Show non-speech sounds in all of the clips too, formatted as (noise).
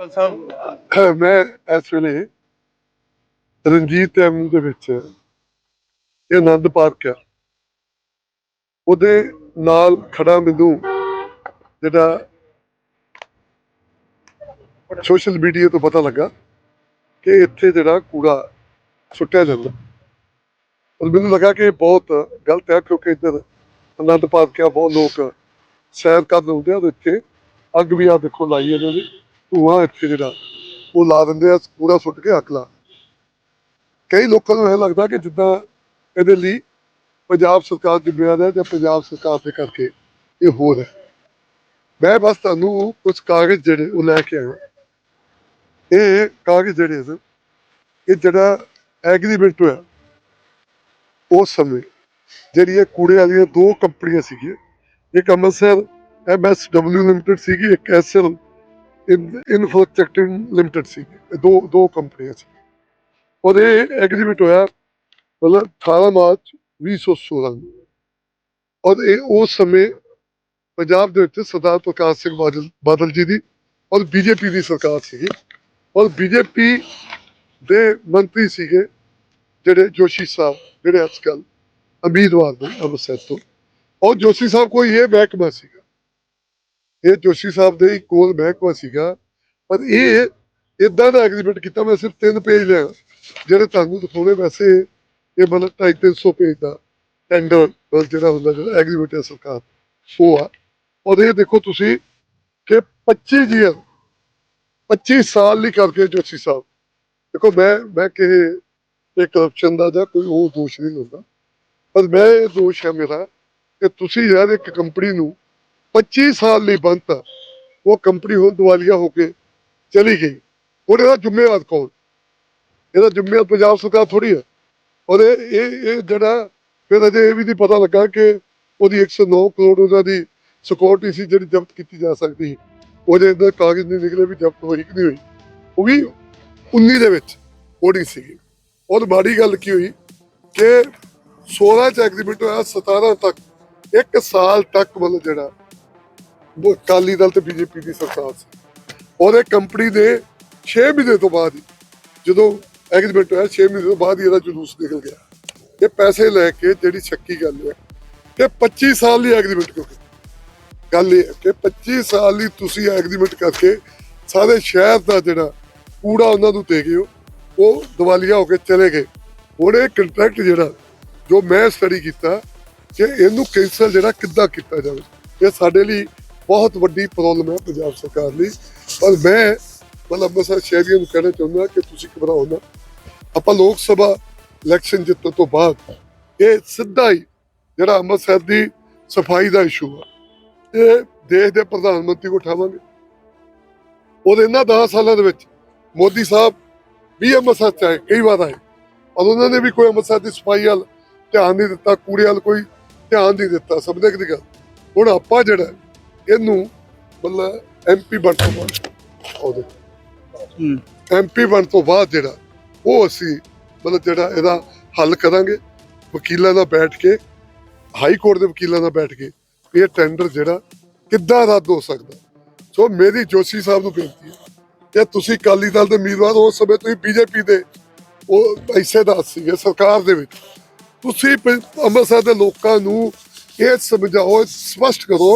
ਸਾਹਿਬ? (coughs) ਮੈਂ ਇਸ ਵੇਲੇ ਰਣਜੀਤ ਐਮ ਦੇ ਵਿੱਚ ਇਹ ਆਨੰਦ ਪਾਰਕ ਆ। ਉਹਦੇ ਨਾਲ ਖੜਾ ਮੈਨੂੰ ਜਿਹੜਾ ਸੋਸ਼ਲ ਮੀਡੀਆ ਤੋਂ ਪਤਾ ਲੱਗਾ ਕਿ ਇੱਥੇ ਜਿਹੜਾ ਕੂੜਾ ਸੁੱਟਿਆ ਜਾਂਦਾ। ਔਰ ਮੈਨੂੰ ਲੱਗਾ ਕਿ ਇਹ ਬਹੁਤ ਗਲਤ ਹੈ, ਕਿਉਂਕਿ ਇੱਧਰ ਆਨੰਦ ਪਾਰਕ ਆ, ਬਹੁਤ ਲੋਕ ਸੈਰ ਕਰਨ ਆਉਂਦੇ ਆ ਉਹਦੇ ਇੱਥੇ ਅੱਗ ਵੀ ਆ ਦੇਖੋ ਲਾਈ ਇਹਨਾਂ ਦੀ ਧੂਆਂ ਇੱਥੇ ਜਿਹੜਾ, ਉਹ ਲਾ ਦਿੰਦੇ ਆ ਕੂੜਾ ਸੁੱਟ ਕੇ ਅੱਗ ਲਾ। ਕਈ ਲੋਕਾਂ ਨੂੰ ਇਹ ਲੱਗਦਾ ਕਿ ਜਿੱਦਾਂ ਇਹਦੇ ਲਈ ਪੰਜਾਬ ਸਰਕਾਰ ਜ਼ਿੰਮੇਵਾਰ ਹੈ ਜਾਂ ਪੰਜਾਬ ਸਰਕਾਰ ਦੇ ਕਰਕੇ ਇਹ ਹੋ ਰਿਹਾ। ਮੈਂ ਬਸ ਤੁਹਾਨੂੰ ਕੁਝ ਕਾਗਜ਼ ਜਿਹੜੇ, ਉਹ ਲੈ ਕੇ ਆਇਆ। ਇਹ ਕਾਗਜ਼ ਜਿਹੜੇ ਨੇ, ਇਹ ਜਿਹੜਾ ਐਗਰੀਮੈਂਟ ਹੋਇਆ, ਉਸ ਸਮੇਂ ਜਿਹੜੀ ਇਹ ਕੂੜੇ ਵਾਲੀਆਂ ਦੋ ਕੰਪਨੀਆਂ ਸੀਗੀਆਂ, ਇੱਕ ਅੰਮ੍ਰਿਤਸਰ ਐਮਐਸਡਬਲਯੂ ਲਿਮਟਿਡ ਸੀਗੀ, ਇੱਕ ਐਸਐਲ ਇਨਫਰਾਸਟ੍ਰਕਚਰ ਲਿਮਟਿਡ ਸੀ। ਦੋ ਦੋ ਕੰਪਨੀਆਂ ਸੀ। ਉਹਦੇ ਐਗਰੀਮੈਂਟ ਹੋਇਆ ਮਤਲਬ 18 ਮਾਰਚ 2016 ਨੂੰ। ਔਰ ਇਹ ਉਸ ਸਮੇਂ ਪੰਜਾਬ ਦੇ ਵਿੱਚ ਸਰਦਾਰ ਪ੍ਰਕਾਸ਼ ਸਿੰਘ ਬਾਦਲ ਬਾਦਲ ਜੀ ਦੀ ਔਰ ਬੀਜੇਪੀ ਦੀ ਸਰਕਾਰ ਸੀਗੀ। ਔਰ ਬੀਜੇਪੀ ਦੇ ਮੰਤਰੀ ਸੀਗੇ ਜਿਹੜੇ ਜੋਸ਼ੀ ਸਾਹਿਬ, ਜਿਹੜੇ ਅੱਜ ਕੱਲ੍ਹ ਉਮੀਦਵਾਰ ਨੇ ਅੰਮ੍ਰਿਤਸਰ ਤੋਂ। ਔਰ ਜੋਸ਼ੀ ਸਾਹਿਬ ਕੋਈ ਇਹ ਮਹਿਕਮਾ ਸੀਗਾ। ਇਹ ਜੋਸ਼ੀ ਸਾਹਿਬ ਦੇ ਕੋਲ ਮਹਿਕਮਾ ਸੀਗਾ, ਪਰ ਇਹ ਇਦਾਂ ਦਾ ਐਗਰੀਮੈਂਟ ਕੀਤਾ, ਮੈਂ ਸਿਰਫ ਤਿੰਨ ਪੇਜ ਲਿਆ। ਜਿਹੜੇ ਤੁਹਾਨੂੰ ਦਿਖਾਉਣੇ, ਵੈਸੇ ਇਹ ਮਤਲਬ 250 ਪੇਜ ਦਾ ਟੈਂਡਰ ਜਿਹੜਾ ਹੁੰਦਾ, ਜਿਹੜਾ ਐਗਰੀਮੈਂਟ ਹੈ ਸਰਕਾਰ ਉਹ ਆ। ਔਰ ਇਹ ਦੇਖੋ ਤੁਸੀਂ ਕਿ 25 ਜੀਅਰ 25 ਸਾਲ ਲਈ ਕਰਕੇ ਜੋਸ਼ੀ ਸਾਹਿਬ। ਦੇਖੋ, ਮੈਂ ਮੈਂ ਕਿ ਇਹ ਕਰਪਸ਼ਨ ਦਾ ਜਾਂ ਕੋਈ ਉਹ ਦੋਸ਼ ਨਹੀਂ ਹੁੰਦਾ ਪਰ ਮੈਂ ਇਹ ਦੋਸ਼ ਹੈ ਮੇਰਾ ਕਿ ਤੁਸੀਂ ਯਾਰ ਇੱਕ ਕੰਪਨੀ ਨੂੰ 25 ਸਾਲ ਲਈ ਬੰਦ ਉਹ ਕੰਪਨੀ ਹੁਣ ਦਿਵਾਲੀਆ ਹੋ ਕੇ ਚਲੀ ਗਈ। ਹੁਣ ਇਹਦਾ ਜ਼ਿੰਮੇਵਾਰ ਕੌਣ? ਇਹਦਾ ਜ਼ਿੰਮੇਵਾਰ ਪੰਜਾਬ ਸਰਕਾਰ ਥੋੜੀ ਹੈ। ਔਰ ਇਹ ਇਹ ਜਿਹੜਾ ਫਿਰ ਅਜੇ ਇਹ ਵੀ ਨਹੀਂ ਪਤਾ ਲੱਗਾ ਕਿ ਉਹਦੀ 109 ਕਰੋੜ ਉਹਨਾਂ ਦੀ ਸਿਕਿਉਰਿਟੀ ਸੀ ਜਿਹੜੀ ਜ਼ਬਤ ਕੀਤੀ ਜਾ ਸਕਦੀ ਸੀ। ਉਹਦੇ ਅੰਦਰ ਕਾਗਜ਼ ਨਹੀਂ ਨਿਕਲੇ ਵੀ ਜ਼ਬਤ ਹੋਈ ਕਿ ਨਹੀਂ ਹੋਈ, ਉਹ ਵੀ 19 ਦੇ ਵਿੱਚ ਹੋਣੀ ਸੀਗੀ। ਔਰ ਮਾੜੀ ਗੱਲ ਕੀ ਹੋਈ ਕਿ 16 ਚ ਐਗਰੀਮੈਂਟ ਹੋਇਆ 17 ਤੱਕ, ਇੱਕ ਸਾਲ ਤੱਕ ਮਤਲਬ ਜਿਹੜਾ ਅਕਾਲੀ ਦਲ ਤੇ ਬੀਜੇਪੀ ਦੀ ਸਰਕਾਰ ਸੀ। ਉਹਦੇ ਕੰਪਨੀ ਦੇ 6 ਮਹੀਨੇ ਤੋਂ ਬਾਅਦ ਹੀ, ਜਦੋਂ ਐਗਰੀਮੈਂਟ ਹੋਇਆ 6 ਮਹੀਨੇ ਤੋਂ ਬਾਅਦ ਹੀ ਇਹਦਾ ਜਲੂਸ ਨਿਕਲ ਗਿਆ। ਇਹ ਪੈਸੇ ਲੈ ਕੇ ਜਿਹੜੀ ਸ਼ੱਕੀ ਗੱਲ ਹੈ ਕਿ 25 ਸਾਲ ਲਈ ਐਗਰੀਮੈਂਟ ਕਿਉਂ ਗੱਲ ਇਹ ਹੈ ਕਿ 25 ਸਾਲ ਲਈ ਤੁਸੀਂ ਐਗਰੀਮੈਂਟ ਕਰਕੇ ਸਾਰੇ ਸ਼ਹਿਰ ਦਾ ਜਿਹੜਾ ਕੂੜਾ ਉਹਨਾਂ ਨੂੰ ਦੇ ਗਏ ਉਹ ਦਿਵਾਲੀਆ ਹੋ ਕੇ ਚਲੇ ਗਏ। ਹੁਣ ਇਹ ਕੰਟਰੈਕਟ ਜਿਹੜਾ, ਜੋ ਮੈਂ ਸਟੱਡੀ ਕੀਤਾ, ਕਿ ਇਹਨੂੰ ਕੈਂਸਲ ਜਿਹੜਾ ਕਿੱਦਾਂ ਕੀਤਾ ਜਾਵੇ, ਇਹ ਸਾਡੇ ਲਈ ਬਹੁਤ ਵੱਡੀ ਪ੍ਰੋਬਲਮ ਹੈ ਪੰਜਾਬ ਸਰਕਾਰ ਲਈ। ਪਰ ਮੈਂ ਮਤਲਬ ਅੰਮ੍ਰਿਤਸਰ ਸ਼ਹਿਰੀਆਂ ਨੂੰ ਕਹਿਣਾ ਚਾਹੁੰਦਾ ਕਿ ਤੁਸੀਂ ਘਬਰਾਓ ਨਾ। ਆਪਾਂ ਲੋਕ ਸਭਾ ਇਲੈਕਸ਼ਨ ਜਿੱਤਣ ਤੋਂ ਬਾਅਦ ਇਹ ਸਿੱਧਾ ਹੀ ਜਿਹੜਾ ਅੰਮ੍ਰਿਤਸਰ ਦੀ ਸਫ਼ਾਈ ਦਾ ਇਸ਼ੂ ਆ, ਇਹ ਦੇਸ਼ ਦੇ ਪ੍ਰਧਾਨ ਮੰਤਰੀ ਕੋ ਉਠਾਵਾਂਗੇ। ਉਹਦੇ ਇਹਨਾਂ 10 ਸਾਲਾਂ ਦੇ ਵਿੱਚ ਮੋਦੀ ਸਾਹਿਬ ਵੀ ਅੰਮ੍ਰਿਤਸਰ ਚ ਆਏ, ਕਈ ਵਾਰ ਆਏ। ਔਰ ਉਹਨਾਂ ਨੇ ਵੀ ਕੋਈ ਅੰਮ੍ਰਿਤਸਰ ਦੀ ਸਫ਼ਾਈ ਵੱਲ ਧਿਆਨ ਨਹੀਂ ਦਿੱਤਾ, ਕੂੜੇ ਵੱਲ ਕੋਈ ਧਿਆਨ ਨਹੀਂ ਦਿੱਤਾ ਸਮਝਦੇ ਕਿ ਗੱਲ। ਹੁਣ ਆਪਾਂ ਜਿਹੜਾ ਇਹਨੂੰ ਮਤਲਬ ਐਮਪੀ ਬਣ ਤੋਂ ਬਾਅਦ ਉਹਦੇ ਐਮਪੀ ਬਣ ਤੋਂ ਬਾਅਦ ਜਿਹੜਾ ਉਹ ਅਸੀਂ ਮਤਲਬ ਜਿਹੜਾ ਇਹਦਾ ਹੱਲ ਕਰਾਂਗੇ ਵਕੀਲਾਂ ਨਾਲ ਬੈਠ ਕੇ ਹਾਈ ਕੋਰਟ ਦੇ ਵਕੀਲਾਂ ਨਾਲ ਬੈਠ ਕੇ ਇਹ ਟੈਂਡਰ ਜਿਹੜਾ ਕਿੱਦਾਂ ਰੱਦ ਹੋ ਸਕਦਾ। ਸੋ ਮੇਰੀ ਜੋਸ਼ੀ ਸਾਹਿਬ ਨੂੰ ਬੇਨਤੀ ਹੈ ਕਿ ਤੁਸੀਂ ਅਕਾਲੀ ਦਲ ਦੇ ਉਮੀਦਵਾਰ ਉਸ ਸਮੇਂ ਤੁਸੀਂ ਬੀਜੇਪੀ ਦੇ ਉਹ ਹਿੱਸੇਦਾਰ ਸੀਗੇ ਸਰਕਾਰ ਦੇ ਵਿੱਚ। ਤੁਸੀਂ ਅੰਮ੍ਰਿਤਸਰ ਦੇ ਲੋਕਾਂ ਨੂੰ ਇਹ ਸਮਝਾਓ ਸਪਸ਼ਟ ਕਰੋ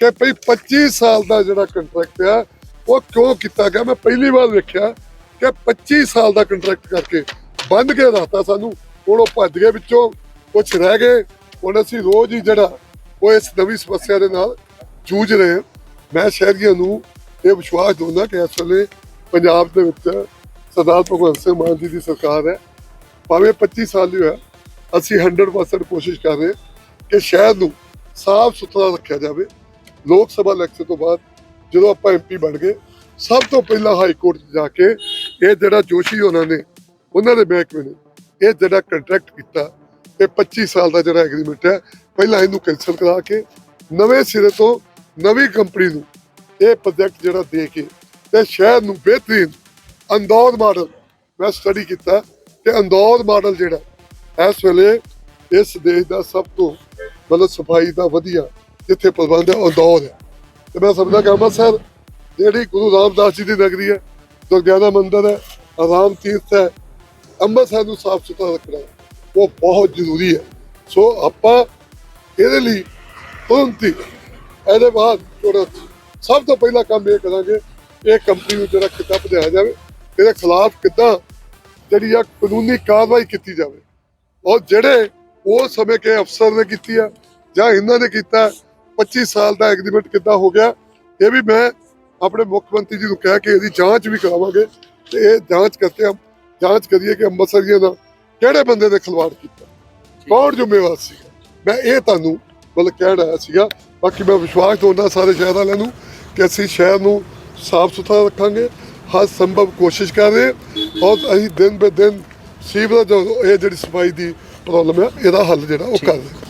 ਕਿ ਭਈ 25 ਸਾਲ ਦਾ ਜਿਹੜਾ ਕੰਟਰੈਕਟ ਆ, ਉਹ ਕਿਉਂ ਕੀਤਾ ਗਿਆ? ਮੈਂ ਪਹਿਲੀ ਵਾਰ ਵੇਖਿਆ ਕਿ 25 ਸਾਲ ਦਾ ਕੰਟਰੈਕਟ ਕਰਕੇ ਬੰਦ ਕੇ ਰਾਤਾ ਸਾਨੂੰ। ਹੁਣ ਉਹ ਭੱਜ ਗਏ ਵਿੱਚੋਂ ਕੁਝ ਰਹਿ ਗਏ। ਹੁਣ ਅਸੀਂ ਰੋਜ਼ ਹੀ ਜਿਹੜਾ ਉਹ ਇਸ ਨਵੀਂ ਸਮੱਸਿਆ ਦੇ ਨਾਲ ਜੂਝ ਰਹੇ ਹਾਂ। ਮੈਂ ਸ਼ਹਿਰੀਆਂ ਨੂੰ ਇਹ ਵਿਸ਼ਵਾਸ ਦਿੰਦਾ ਕਿ ਇਸ ਵੇਲੇ ਪੰਜਾਬ ਦੇ ਵਿੱਚ ਸਰਦਾਰ ਭਗਵੰਤ ਸਿੰਘ ਮਾਨ ਜੀ ਦੀ ਸਰਕਾਰ ਹੈ। ਭਾਵੇਂ 25 ਸਾਲ ਹੀ ਹੋਇਆ ਅਸੀਂ 100% ਕੋਸ਼ਿਸ਼ ਕਰ ਰਹੇ ਕਿ ਸ਼ਹਿਰ ਨੂੰ ਸਾਫ਼ ਸੁਥਰਾ ਰੱਖਿਆ ਜਾਵੇ। ਲੋਕ ਸਭਾ ਇਲੈਕਸ਼ਨ ਤੋਂ ਬਾਅਦ ਜਦੋਂ ਆਪਾਂ ਐਮਪੀ ਬਣ ਗਏ, ਸਭ ਤੋਂ ਪਹਿਲਾਂ ਹਾਈ ਕੋਰਟ ਜਾ ਕੇ ਇਹ ਜਿਹੜਾ ਜੋਸ਼ੀ ਉਹਨਾਂ ਨੇ, ਉਹਨਾਂ ਦੇ ਮਹਿਕਮੇ ਨੇ ਇਹ ਜਿਹੜਾ ਕੰਟਰੈਕਟ ਕੀਤਾ ਇਹ 25 ਸਾਲ ਦਾ ਜਿਹੜਾ ਐਗਰੀਮੈਂਟ ਹੈ, ਪਹਿਲਾਂ ਇਹਨੂੰ ਕੈਨਸਲ ਕਰਾ ਕੇ ਨਵੇਂ ਸਿਰੇ ਤੋਂ ਨਵੀਂ ਕੰਪਨੀ ਨੂੰ ਇਹ ਪ੍ਰੋਜੈਕਟ ਜਿਹੜਾ ਦੇ ਕੇ ਤੇ ਸ਼ਹਿਰ ਨੂੰ ਬਿਹਤਰੀਨ ਅੰਦੌਰ ਮਾਡਲ ਮੈਂ ਸਟੱਡੀ ਕੀਤਾ ਤੇ ਅੰਦੌਰ ਮਾਡਲ ਜਿਹੜਾ ਇਸ ਵੇਲੇ ਇਸ ਦੇਸ਼ ਦਾ ਸਭ ਤੋਂ ਮਤਲਬ ਸਫ਼ਾਈ ਦਾ ਵਧੀਆ ਜਿੱਥੇ ਪ੍ਰਬੰਧ ਹੈ ਦੌਰ ਹੈ। ਤੇ ਮੈਂ ਸਮਝਦਾ ਕਿ ਅੰਮ੍ਰਿਤਸਰ ਜਿਹੜੀ ਗੁਰੂ ਰਾਮਦਾਸ ਜੀ ਦੀ ਨਗਰੀ ਹੈ, ਦੁਰਗਿਆਨਾ ਮੰਦਿਰ ਹੈ, ਆਰਾਮ ਤੀਰਥ ਹੈ, ਅੰਮ੍ਰਿਤਸਰ ਨੂੰ ਸਾਫ਼ ਸੁਥਰਾ ਰੱਖਣਾ ਉਹ ਬਹੁਤ ਜ਼ਰੂਰੀ ਹੈ। ਸੋ ਆਪਾਂ ਇਹਦੇ ਲਈ ਤੁਰੰਤ ਹੀ ਇਹਦੇ ਬਾਅਦ ਤੁਰੰਤ ਸਭ ਤੋਂ ਪਹਿਲਾ ਕੰਮ ਇਹ ਕਰਾਂਗੇ, ਇਹ ਕੰਪਨੀ ਨੂੰ ਜਿਹੜਾ ਖਿਤਾਬ ਦਿਆ ਜਾਵੇ, ਇਹਦੇ ਖਿਲਾਫ ਕਿੱਦਾਂ ਜਿਹੜੀ ਆ ਕਾਨੂੰਨੀ ਕਾਰਵਾਈ ਕੀਤੀ ਜਾਵੇ। ਔਰ ਜਿਹੜੇ ਉਹ ਸਮੇਂ ਕੇ ਅਫਸਰ ਨੇ ਕੀਤੀ ਆ ਜਾਂ ਇਹਨਾਂ ਨੇ ਕੀਤਾ 25 ਸਾਲ ਦਾ ਐਗਰੀਮੈਂਟ ਕਿੱਦਾਂ ਹੋ ਗਿਆ ਇਹ ਵੀ ਮੈਂ ਆਪਣੇ ਮੁੱਖ ਮੰਤਰੀ ਜੀ ਨੂੰ ਕਹਿ ਕੇ ਇਹਦੀ ਜਾਂਚ ਵੀ ਕਰਾਵਾਂਗੇ ਤੇ ਇਹ ਜਾਂਚ ਹਮ ਜਾਂਚ ਕਰੀਏ ਕਿ ਅੰਮ੍ਰਿਤਸਰੀਆਂ ਦਾ ਕਿਹੜੇ ਬੰਦੇ ਨੇ ਖਿਲਵਾੜ ਕੀਤਾ। ਕੌਣ ਜ਼ਿੰਮੇਵਾਰ ਸੀ ਮੈਂ ਇਹ ਤੁਹਾਨੂੰ ਮਤਲਬ ਕਹਿ ਰਿਹਾ ਸੀਗਾ ਬਾਕੀ ਮੈਂ ਵਿਸ਼ਵਾਸ ਦਵਾਉਂਦਾ ਸਾਰੇ ਸ਼ਹਿਰ ਵਾਲਿਆਂ ਨੂੰ ਕਿ ਅਸੀਂ ਸ਼ਹਿਰ ਨੂੰ ਸਾਫ਼ ਸੁਥਰਾ ਰੱਖਾਂਗੇ ਹਰ ਸੰਭਵ ਕੋਸ਼ਿਸ਼ ਕਰ ਰਹੇ ਹਾਂ ਔਰ ਅਸੀਂ ਦਿਨ ਬੇ ਦਿਨ ਸੀਵਰੇਜ ਇਹ ਜਿਹੜੀ ਸਫ਼ਾਈ ਦੀ ਪ੍ਰੋਬਲਮ ਹੈ ਇਹਦਾ ਹੱਲ ਜਿਹੜਾ ਉਹ ਕਰ ਰਹੇ